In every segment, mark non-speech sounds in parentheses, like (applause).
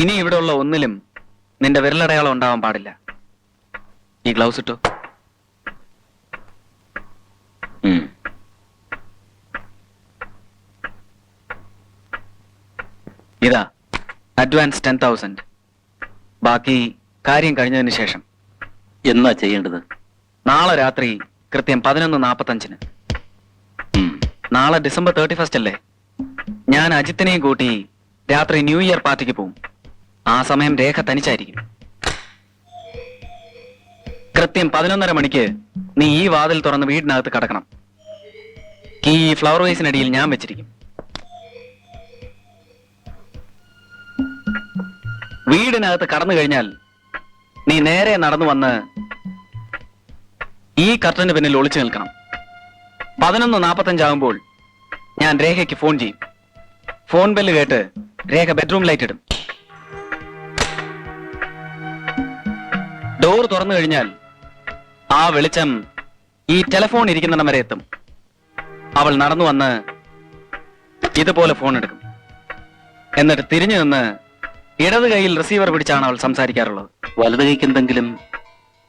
ഇനി ഇവിടെ ഉള്ള ഒന്നിലും നിന്റെ വിരലടയാളം ഉണ്ടാവാൻ പാടില്ല. ഈ ഗ്ലൗസ് ഇട്ടോ. ഇതാ അഡ്വാൻസ് ടെൻ തൗസൻഡ് ബാക്കി കാര്യം കഴിഞ്ഞതിന് ശേഷം. എന്നാ ചെയ്യേണ്ടത്? നാളെ രാത്രി കൃത്യം പതിനൊന്ന് നാപ്പത്തഞ്ചിന്. നാളെ ഡിസംബർ തേർട്ടി ഫസ്റ്റ് അല്ലേ? ഞാൻ അജിത്തിനെയും കൂട്ടി രാത്രി ന്യൂ ഇയർ പാർട്ടിക്ക് പോവും. ആ സമയം രേഖ തനിച്ചായിരിക്കും. കൃത്യം പതിനൊന്നര മണിക്ക് നീ ഈ വാതിൽ തുറന്ന് വീടിനകത്ത് കടക്കണം. ഈ ഫ്ലവർ വേസിനടിയിൽ ഞാൻ വെച്ചിരിക്കും. വീടിനകത്ത് കടന്നു കഴിഞ്ഞാൽ നീ നേരെ നടന്നു വന്ന് ഈ കർട്ടന് പിന്നിൽ ഒളിച്ചു നിൽക്കണം. പതിനൊന്ന് നാൽപ്പത്തഞ്ചാകുമ്പോൾ ഞാൻ രേഖയ്ക്ക് ഫോൺ ചെയ്യും. ഫോൺ ബെല്ല് കേട്ട് രേഖ ബെഡ്റൂം ലൈറ്റ് ഇടും. ഡോർ തുറന്നു കഴിഞ്ഞാൽ ആ വെളിച്ചം ഈ ടെലിഫോൺ ഇരിക്കുന്നിടം വരെ എത്തും. അവൾ നടന്നു വന്ന് ഇതുപോലെ ഫോൺ എടുക്കും. എന്നിട്ട് തിരിഞ്ഞു നിന്ന് ഇടത് കൈയിൽ റിസീവർ പിടിച്ചാണ് അവൾ സംസാരിക്കാറുള്ളത്. വലത് കൈക്ക് എന്തെങ്കിലും?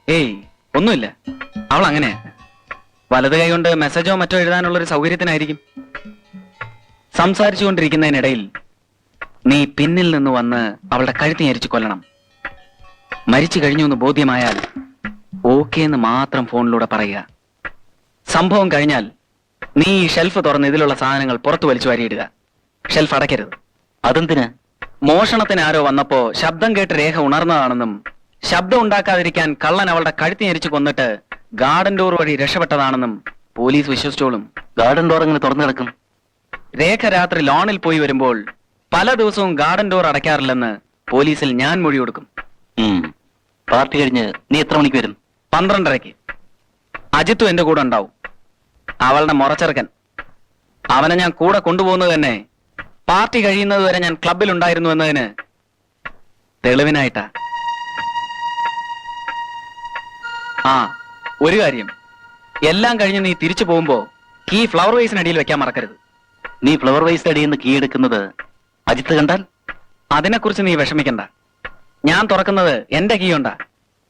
ഏയ് ഒന്നുമില്ല. അവൾ അങ്ങനെയാ വലത് കൈ കൊണ്ട് മെസ്സേജോ മറ്റോ എഴുതാനുള്ള ഒരു സൗകര്യത്തിനായിരിക്കും. സംസാരിച്ചുകൊണ്ടിരിക്കുന്നതിനിടയിൽ നീ പിന്നിൽ നിന്ന് വന്ന് അവളുടെ കഴുത്തി ഞരിച്ചു കൊല്ലണം. മരിച്ചു കഴിഞ്ഞു എന്ന് ബോധ്യമായാൽ ഓക്കെ എന്ന് മാത്രം ഫോണിലൂടെ പറയുക. സംഭവം കഴിഞ്ഞാൽ നീ ഈ ഷെൽഫ് തുറന്ന് ഇതിലുള്ള സാധനങ്ങൾ പുറത്തു വലിച്ചു വാരിയിടുക. ഷെൽഫ് അടയ്ക്കരുത്. അതെന്തിന്? മോഷണത്തിന് ആരോ വന്നപ്പോ ശബ്ദം കേട്ട് രേഖ ഉണർന്നതാണെന്നും ശബ്ദം ഉണ്ടാക്കാതിരിക്കാൻ കള്ളൻ അവളുടെ കഴുത്തി ഞെരിച്ചു കൊന്നിട്ട് ഗാർഡൻ ഡോർ വഴി രക്ഷപ്പെട്ടതാണെന്നും പോലീസ് വിശ്വസിച്ചോളും. ഗാർഡൻ ഡോർ അങ്ങനെ തുറന്നു കിടക്കും? രേഖ രാത്രി ലോണിൽ പോയി വരുമ്പോൾ പല ദിവസവും ഗാർഡൻ ഡോർ അടയ്ക്കാറില്ലെന്ന് പോലീസിൽ ഞാൻ മൊഴി കൊടുക്കും. പാർട്ടി കഴിഞ്ഞ് നീ എത്ര മണിക്ക് വരും? പന്ത്രണ്ടരയ്ക്ക്. അജിത്തും എന്റെ കൂടെ ഉണ്ടാവും. അവളുടെ മുറച്ചെറുക്കൻ. അവനെ ഞാൻ കൂടെ കൊണ്ടുപോകുന്നത് തന്നെ പാർട്ടി കഴിയുന്നത് വരെ ഞാൻ ക്ലബിൽ ഉണ്ടായിരുന്നു എന്നതിന് തെളിവിനായിട്ടാ. ആ ഒരു കാര്യം. എല്ലാം കഴിഞ്ഞ് നീ തിരിച്ചു പോകുമ്പോ കീ ഫ്ലവർ വേസിനടിയിൽ വെക്കാൻ മറക്കരുത്. നീ ഫ്ലവർ വൈസ് അടിയിൽ നിന്ന് കീ എടുക്കുന്നത് അജിത്ത് കണ്ടാൽ? അതിനെക്കുറിച്ച് നീ വിഷമിക്കണ്ട. ഞാൻ തുറക്കുന്നത് എന്റെ കീ ഉണ്ടാ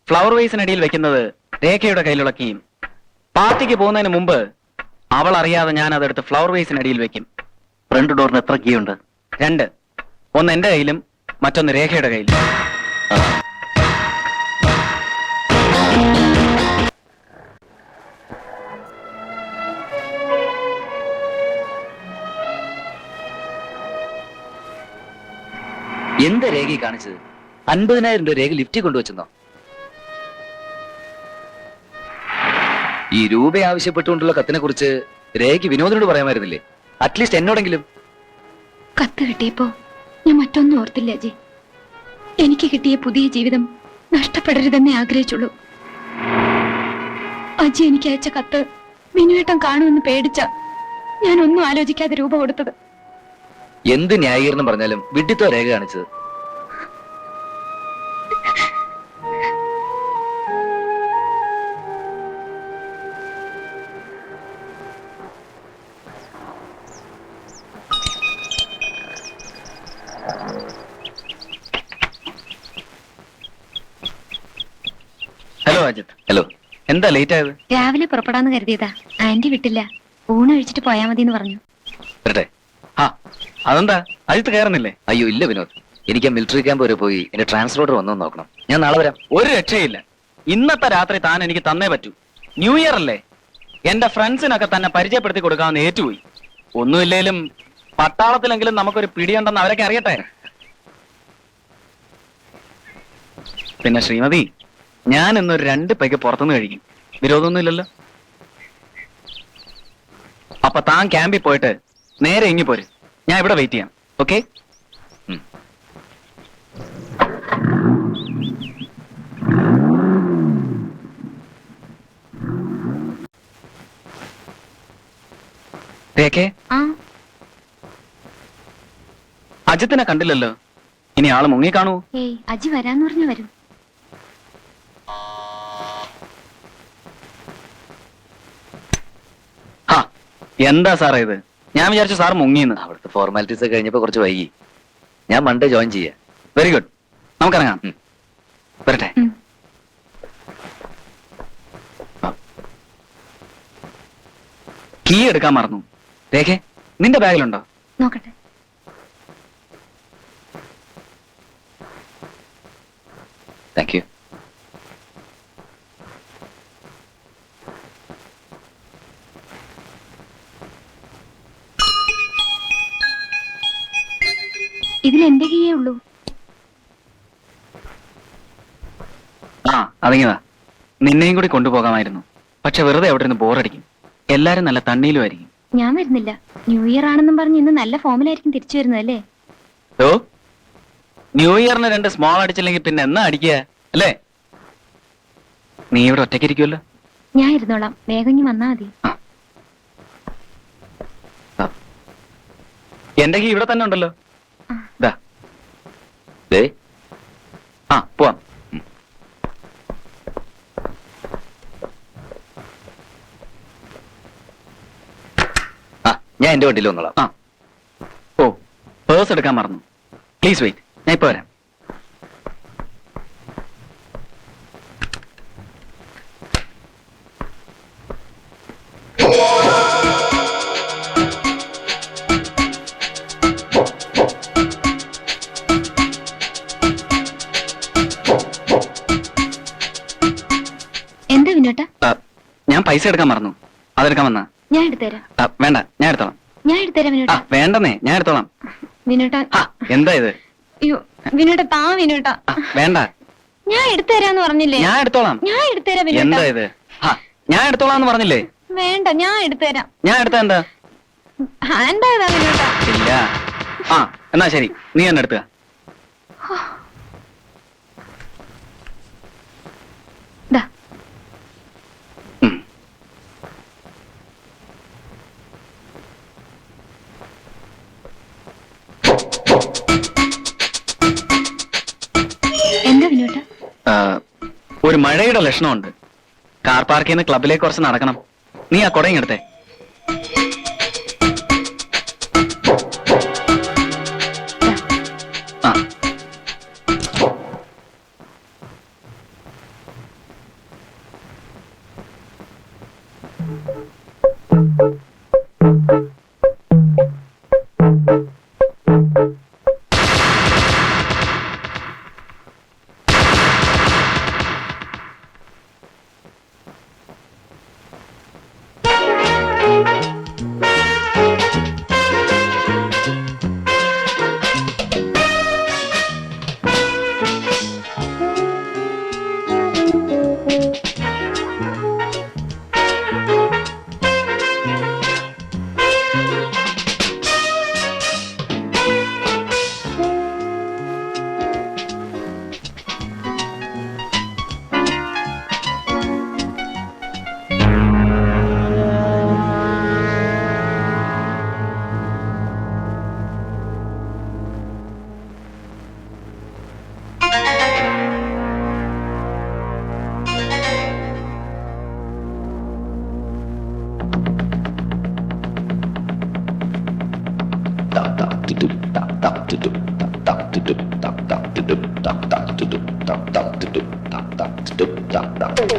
ഫ്ലവർ വേസിനടിയിൽ വെക്കുന്നത് രേഖയുടെ കയ്യിലുള്ള കീയും പാർട്ടിക്ക് പോകുന്നതിന് മുമ്പ് അവൾ അറിയാതെ ഞാൻ അതെടുത്ത് ഫ്ലവർ വേസിനടിയിൽ വെക്കും. ഫ്രണ്ട് ഡോറിന് എത്ര കീ ഉണ്ട്? രണ്ട്. ഒന്ന് എന്റെ കയ്യിലും മറ്റൊന്ന് രേഖയുടെ കയ്യിലും. എന്ത് രേഖ കാണിച്ചത്? അൻപതിനായിരം രൂപ രേഖ ലിഫ്റ്റിൽ കൊണ്ടുവച്ചെന്നോ ഈ രൂപ ആവശ്യപ്പെട്ടുകൊണ്ടുള്ള കത്തിനെ കുറിച്ച് രേഖയ്ക്ക് വിനോദിനോട് പറയാമായിരുന്നില്ലേ? അറ്റ്ലീസ്റ്റ് എന്നോടെങ്കിലും. കത്ത് കിട്ടിയപ്പോ ഞാൻ മറ്റൊന്നും ഓർത്തില്ല അജയ് എനിക്ക് കിട്ടിയ പുതിയ ജീവിതം നഷ്ടപ്പെടരുതെന്നേ ആഗ്രഹിച്ചുള്ളൂ. അജി എനിക്ക് അയച്ച കത്ത് വിനുവേട്ടം കാണുമെന്ന് പേടിച്ച ഞാൻ ഒന്നും ആലോചിക്കാതെ രൂപ കൊടുത്തത്. എന്ത് ന്യായീകരണം പറഞ്ഞാലും വിഡിത്തോ രേഖ കാണിച്ചത്? ഹലോ അജിത് ഹലോ എന്താ ലേറ്റ് ആയത് രാവിലെ പുറപ്പെടാന്ന് കരുതിയതാ. ആന്റി വിട്ടില്ല. ഊണ് കഴിച്ചിട്ട് പോയാ മതി എന്ന് പറഞ്ഞു. വരട്ടെ. ആ അതെന്താ? അജിത്ത് കയറുന്നില്ലേ? അയ്യോ ഇല്ല വിനോദ്. എനിക്ക് ആ മിലിറ്ററി ക്യാമ്പ് വരെ പോയി എന്റെ ട്രാൻസ്ഫർ ഓർഡർ വന്നു നോക്കണം. ഞാൻ നാളെ വരാം. ഒരു രക്ഷയില്ല. ഇന്നത്തെ രാത്രി താൻ എനിക്ക് തന്നേ പറ്റൂ. ന്യൂ ഇയർ അല്ലേ? എന്റെ ഫ്രണ്ട്സിനൊക്കെ തന്നെ പരിചയപ്പെടുത്തി കൊടുക്കാമെന്ന് ഏറ്റുപോയി. ഒന്നുമില്ലേലും പട്ടാളത്തിലെങ്കിലും നമുക്കൊരു പിടിയുണ്ടെന്ന് അവരൊക്കെ അറിയട്ടെ? പിന്നെ ശ്രീമതി ഞാൻ ഇന്നൊരു രണ്ട് പൈക്ക് പുറത്തുനിന്ന് കഴിക്കും. വിരോധമൊന്നുമില്ലല്ലോ അപ്പൊ താൻ ക്യാമ്പിൽ പോയിട്ട് നേരെ ഇങ്ങി പോര്. ഞാൻ ഇവിടെ വെയിറ്റ് ചെയ്യാം. ഓക്കെ? ആ. അജിത്തിനെ കണ്ടില്ലല്ലോ. ഇനി ആൾ മുങ്ങി കാണൂ ഏയ് അജി വരാന്ന് പറഞ്ഞു വരും. ഹാ എന്താ സാറേ ഇത്? ഞാൻ വിചാരിച്ചു സാർ മുങ്ങിന്ന്. അവിടുത്തെ ഫോർമാലിറ്റീസ് ഒക്കെ കഴിഞ്ഞപ്പോ കുറച്ച് വൈകി. ഞാൻ മൺഡേ ജോയിൻ ചെയ്യാം. വെരി ഗുഡ് നമുക്കിറങ്ങാം. വരട്ടെ. കീ എടുക്കാൻ മറന്നു. രേഖേ നിന്റെ ബാഗിലുണ്ടോ? നോക്കട്ടെ. Thank you. ഇതിൽ എന്റെ കീയേ ഉള്ളൂ? ആ അതിങ്ങതാ. നിന്നെയും കൂടി കൊണ്ടുപോകാമായിരുന്നു. പക്ഷെ വെറുതെ അവിടെ നിന്ന് ബോറടിക്കും. എല്ലാരും നല്ല തണ്ണിയിലുമായിരിക്കും ഞാൻ വരുന്നില്ല. ന്യൂ ഇയർ ആണെന്നും പറഞ്ഞ് ഇന്ന് നല്ല ഫോമിലായിരിക്കും തിരിച്ചു വരുന്നത് അല്ലേ? ഓ ന്യൂ ഇയറിന് രണ്ട് സ്മോൾ അടിച്ചില്ലെങ്കിൽ പിന്നെ എന്നാ അടിക്കുക? അല്ലേ? നീ ഇവിടെ ഒറ്റയ്ക്കിരിക്കുമല്ലോ ഞാൻ ഇരുന്നോളാം. വേഗം വന്നാ മതി. എന്റെ കീ ഇവിടെ തന്നെ ഉണ്ടല്ലോ. ദേ. ആ പോവാം. ആ ഞാൻ എന്റെ വണ്ടിയിൽ വന്നോളാം. ആ. ഓ പേഴ്സ് എടുക്കാൻ മറന്നു. പ്ലീസ് വെയിറ്റ് ഞാൻ ഇപ്പൊ വരാം എന്താ വിനോട്ട? ആ, ഞാൻ പൈസ എടുക്കാൻ മറന്നു. അതെടുക്കാൻ വന്നാ. ഞാൻ എടുത്തുതരാം. ആ, വേണ്ട ഞാൻ എടുത്തോളാം. ഞാൻ എടുത്തുതരാം ആ വിനോട്ട വേണ്ടെന്നേ ഞാൻ എടുത്തോളാം. വിനോട്ട. ആ എന്താ ഇത്? അയ്യോ വിനോട്ട താ വിനോട്ട. വേണ്ട. ഞാൻ എടുത്തുതരാന്ന് പറഞ്ഞില്ലേ? ഞാൻ എടുത്തോളാം. ഞാൻ എടുത്തുതരാം എന്താ ഇത്? ഞാൻ എടുത്തോളാം എന്ന് പറഞ്ഞില്ലേ? വേണ്ട ഞാൻ എടുത്തുതരാം. ഞാൻ എടുത്ത എന്താ? ഹാൻഡ് ബാഗ് ഇല്ല. ആ എന്നാ ശരി. നീ എടുത്തുക. മഴയുടെ ലക്ഷണമുണ്ട്. കാർ പാർക്കിൽ നിന്ന് ക്ലബിലേക്ക് കുറച്ച് നടക്കണം. നീ ആ കുടയും എടുത്തേ. ആ.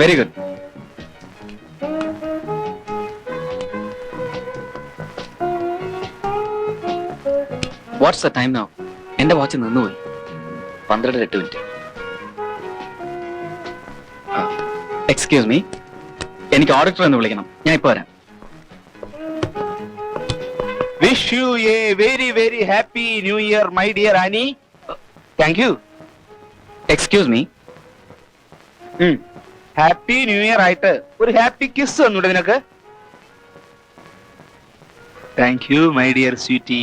Very good. What's the time no. എന്റെ വാച്ച് നിന്നുപോയി. പന്ത്രണ്ട് എട്ട് മിനിറ്റ്. Excuse me. എനിക്ക് ഓഡിറ്റർ എന്ന് വിളിക്കണം. ഞാൻ ഇപ്പൊ വരാം. Wish you a very very happy new year my dear Annie thank you excuse me happy new year ആയിട്ട് ഒരു ഹാപ്പി കിസ് തന്നൂടെ നിനക്ക് thank you my dear sweetie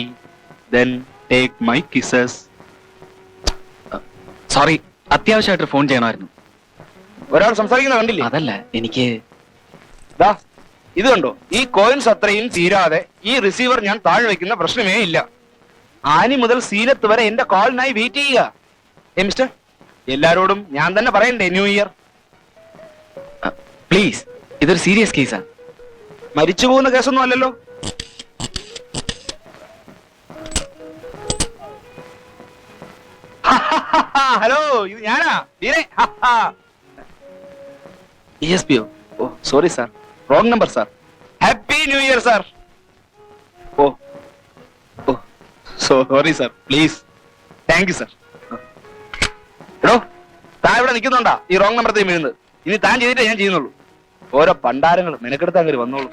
then take my kisses sorry അത്യാവശ്യമായിട്ട് ഫോൺ ചെയ്യണമായിരുന്നു. ഒരാൾ സംസാരിക്കുന്ന കണ്ടില്ലേ? അതല്ല എനിക്ക് ദാ ഇത് കണ്ടോ? ഈ കോയിൻസ് അത്രയും തീരാതെ ഈ റിസീവർ ഞാൻ താഴെ വെക്കുന്ന പ്രശ്നമേ ഇല്ല. ആനി മുതൽ സീനത്ത് വരെ എന്റെ കോളിനായി വെയിറ്റ് ചെയ്യുക. ഏ മിസ്റ്റർ എല്ലാരോടും ഞാൻ തന്നെ പറയണ്ടേ ന്യൂ ഇയർ? പ്ലീസ് ഇതൊരു സീരിയസ് കേസാ മരിച്ചു പോകുന്ന കേസൊന്നും അല്ലല്ലോ. (laughs) ഹലോ ഇത് ഞാനാ? S P (laughs) oh sorry sir wrong number sir happy new year sir oh oh sorry sir please thank you sir എടോ താൻ ഇവിടെ നിൽക്കുന്നുണ്ടാ? ഈ റോങ് നമ്പർ തീ വീഴുന്നത്. ഇനി താൻ ചെയ്തിട്ടേ ഞാൻ ചെയ്യുന്നുള്ളൂ. ഓരോ പണ്ടാരങ്ങൾ നിനക്കെടുത്ത് അങ്ങനെ വന്നോളൂ.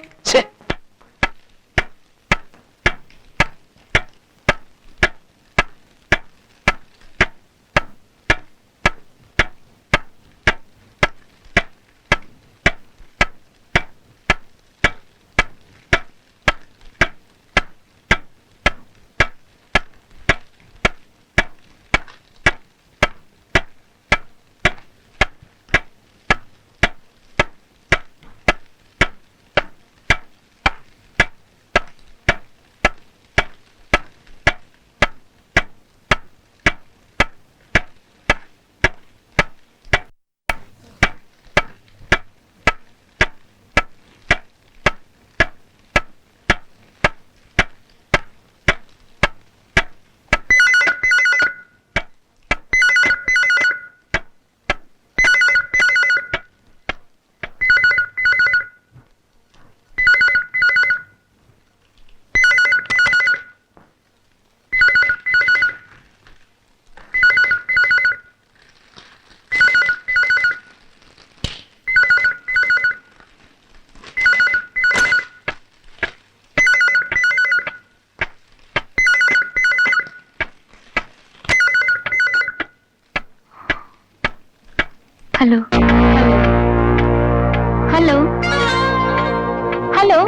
ഛേ ഹലോ ഹലോ ഹലോ